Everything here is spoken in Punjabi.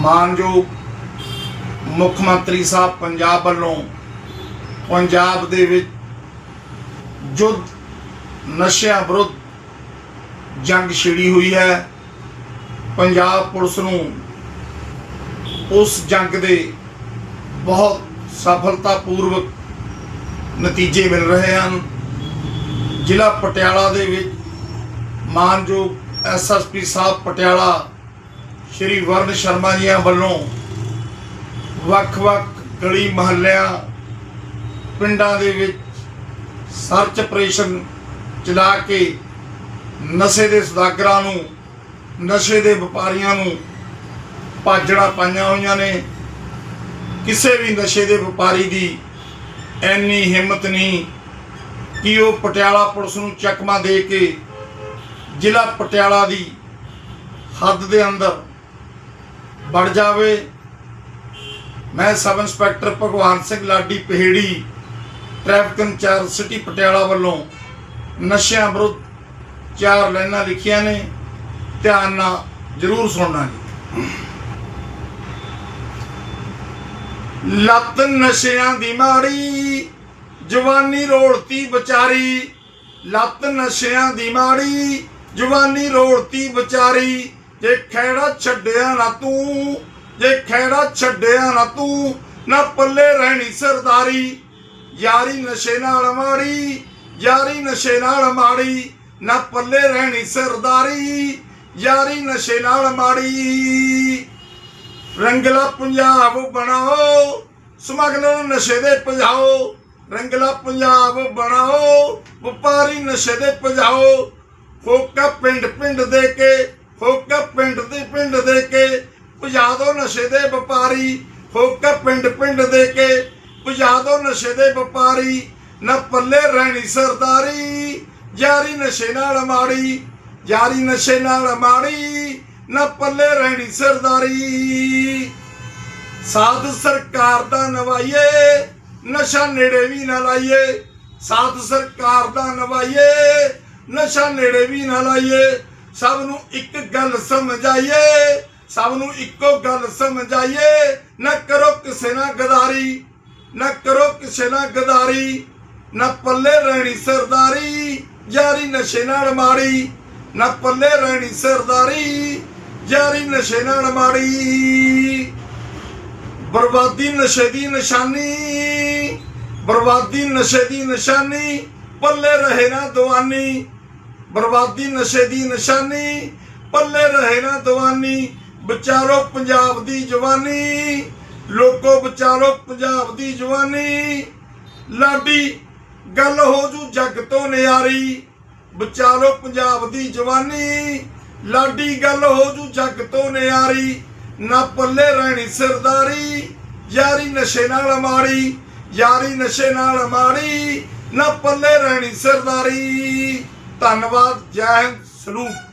ਮਾਨਯੋਗ ਮੁੱਖ ਮੰਤਰੀ ਸਾਹਿਬ ਪੰਜਾਬ ਵੱਲੋਂ ਪੰਜਾਬ ਦੇ ਵਿੱਚ ਜੁੱਧ ਨਸ਼ਿਆਂ ਵਿਰੁੱਧ ਜੰਗ ਛਿੜੀ ਹੋਈ ਹੈ। ਪੰਜਾਬ ਪੁਲਿਸ ਨੂੰ ਉਸ ਜੰਗ ਦੇ ਬਹੁਤ ਸਫਲਤਾਪੂਰਵਕ ਨਤੀਜੇ ਮਿਲ ਰਹੇ ਹਨ। ਜ਼ਿਲ੍ਹਾ ਪਟਿਆਲਾ ਦੇ ਵਿੱਚ ਮਾਨਯੋਗ ਐਸਐਸਪੀ ਸਾਹਿਬ ਪਟਿਆਲਾ ਸ਼੍ਰੀ ਵਰਨ ਸ਼ਰਮਾ ਜੀਆਂ ਵੱਲੋਂ ਵੱਖ-ਵੱਖ ਗਲੀ ਮਹੱਲਿਆਂ, ਪਿੰਡਾਂ ਦੇ ਵਿੱਚ ਸਰਚ ਆਪਰੇਸ਼ਨ ਚਲਾ ਕੇ ਨਸ਼ੇ ਦੇ ਸੁਦਾਗਰਾਂ ਨੂੰ, ਨਸ਼ੇ ਦੇ ਵਪਾਰੀਆਂ ਨੂੰ ਭਾਜੜਾ ਪਾਈਆਂ ਹੋਈਆਂ ਨੇ। ਕਿਸੇ ਵੀ ਨਸ਼ੇ ਦੇ ਵਪਾਰੀ ਦੀ ਐਨੀ ਹਿੰਮਤ ਨਹੀਂ ਕਿ ਉਹ ਪਟਿਆਲਾ ਪੁਲਿਸ ਨੂੰ ਚੱਕਮਾ ਦੇ ਕੇ ਜ਼ਿਲ੍ਹਾ ਪਟਿਆਲਾ ਦੀ ਹੱਦ ਦੇ ਅੰਦਰ ਵੜ ਜਾਵੇ। ਮੈਂ sub inspector Bhagwan Singh Ladi Paheri traffic incharge city Patiala ਵੱਲੋਂ ਨਸ਼ਿਆਂ ਵਿਰੁੱਧ ਚਾਰ ਲਾਈਨਾਂ ਲਿਖੀਆਂ ਨੇ। ਧਿਆਨ ਨਾਲ ਜ਼ਰੂਰ ਸੁਣਨਾ ਜੀ। ਲੱਤ ਨਸ਼ਿਆਂ ਦੀ ਮਾੜੀ, ਜਵਾਨੀ ਰੋਲਤੀ ਵਿਚਾਰੀ। ਲੱਤ ਨਸ਼ਿਆਂ ਦੀ ਮਾੜੀ, ਜਵਾਨੀ ਰੋਲਤੀ ਵਿਚਾਰੀ। ਜੇ ਖੈੜਾ ਛੱਡਿਆ ਨਾ ਤੂੰ, ਜੇ ਖੈੜਾ ਛੱਡਿਆ ਨਾ ਤੂੰ, ਨਾ ਪੱਲੇ ਰਹਿਣੀ ਸਰਦਾਰੀ। ਯਾਰੀ ਨਸ਼ੇ ਨਾਲ ਮਾੜੀ, ਯਾਰੀ ਨਸ਼ੇ ਨਾਲ ਮਾੜੀ, ਨਾ ਪੱਲੇ ਰਹਿਣੀ ਸਰਦਾਰੀ। ਯਾਰੀ ਨਸ਼ੇ ਨਾਲ ਮਾੜੀ। ਰੰਗਲਾ ਪੰਜਾਬ ਬਣਾਓ, ਸਮਗਲਰ ਨਸ਼ੇ ਦੇ ਭਜਾਓ। ਰੰਗਲਾ ਪੰਜਾਬ ਬਣਾਓ, ਵਪਾਰੀ ਨਸ਼ੇ ਦੇ ਭਜਾਓ। ਫੋਕਾ ਪਿੰਡ ਪਿੰਡ ਦੇ ਕੇ ਫੋਕਾ ਪਿੰਡ ਦੇ ਪਿੰਡ ਦੇ ਕੇ ਭਜਾ ਦੋ ਨਸ਼ੇ ਦੇ ਵਪਾਰੀ। ਫੋਕਾ ਪਿੰਡ ਪਿੰਡ ਦੇ ਕੇ ਭਜਾ ਦੋ ਨਸ਼ੇ ਦੇ ਵਪਾਰੀ। ਨਾ ਪੱਲੇ ਰਹਿਣੀ ਸਰਦਾਰੀ ਯਾਰੀ ਨਸ਼ੇ ਨਾਲ ਮਾੜੀ। ਜਾਰੀ ਨਸ਼ੇ ਨਾਲ ਮਾੜੀ, ਨਾ ਪੱਲੇ ਰਹਿਣੀ ਸਰਦਾਰੀ। ਸਾਧ ਸਰਕਾਰ ਦਾ ਨਵਾਈਏ, ਨਸ਼ਾ ਨੇੜੇ ਵੀ ਨਾ ਲਾਈਏ। ਸਾਧ ਸਰਕਾਰ ਦਾ ਨਵਾਈਏ, ਨਸ਼ਾ ਨੇੜੇ ਵੀ ਨਾ ਲਾਈਏ। ਸਭ ਨੂੰ ਇੱਕ ਗੱਲ ਸਮਝਾਈਏ, ਸਭ ਨੂੰ ਇੱਕੋ ਗੱਲ ਸਮਝਾਈਏ, ਨਾ ਕਰੋ ਕਿਸੇ ਨਾਲ ਗਦਾਰੀ, ਨਾ ਕਰੋ ਕਿਸੇ ਨਾਲ ਗਦਾਰੀ, ਨਾ ਪੱਲੇ ਰਹਿਣੀ ਸਰਦਾਰੀ, ਯਾਰੀ ਨਸ਼ੇ ਨਾਲ ਮਾਰੀ, ਨਾ ਪੱਲੇ ਰਹਿਣੀ ਸਰਦਾਰੀ, ਯਾਰੀ ਨਸ਼ੇ ਨਾਲ ਮਾੜੀ ਬਰਬਾਦੀ ਨਸ਼ੇ ਦੀ ਨਿਸ਼ਾਨੀ, ਬਰਬਾਦੀ ਨਸ਼ੇ ਦੀ ਨਿਸ਼ਾਨੀ, ਪੱਲੇ ਰਹੇ ਨਾ ਦਵਾਨੀ ਬਰਬਾਦੀ, ਨਸ਼ੇ ਦੀ ਨਿਸ਼ਾਨੀ, ਪੱਲੇ ਰਹੇ ਨਾ ਦਵਾਨੀ, ਵਿਚਾਰੋ ਪੰਜਾਬ ਦੀ ਜਵਾਨੀ, ਲੋਕੋ ਵਿਚਾਰੋ ਪੰਜਾਬ ਦੀ ਜਵਾਨੀ। ਲਾਡੀ, ਗੱਲ ਹੋ ਜੂ ਜੱਗ ਤੋਂ ਨਿਆਰੀ, ਵਿਚਾਰੋ ਪੰਜਾਬ ਦੀ ਜਵਾਨੀ। ਲਾਡੀ, ਗੱਲ ਹੋ ਜੂ ਜੱਗ ਤੋਂ ਨਿਆਰੀ, ਨਾ ਪੱਲੇ ਰਹਿਣੀ ਸਰਦਾਰੀ, ਯਾਰੀ ਨਸ਼ੇ ਨਾਲ ਮਾੜੀ ਯਾਰੀ ਨਸ਼ੇ ਨਾਲ ਮਾੜੀ ਨਾ ਪੱਲੇ ਰਹਿਣੀ ਸਰਦਾਰੀ। ਧੰਨਵਾਦ ਜੈ ਹਿੰਦ ਸਲੂਟ।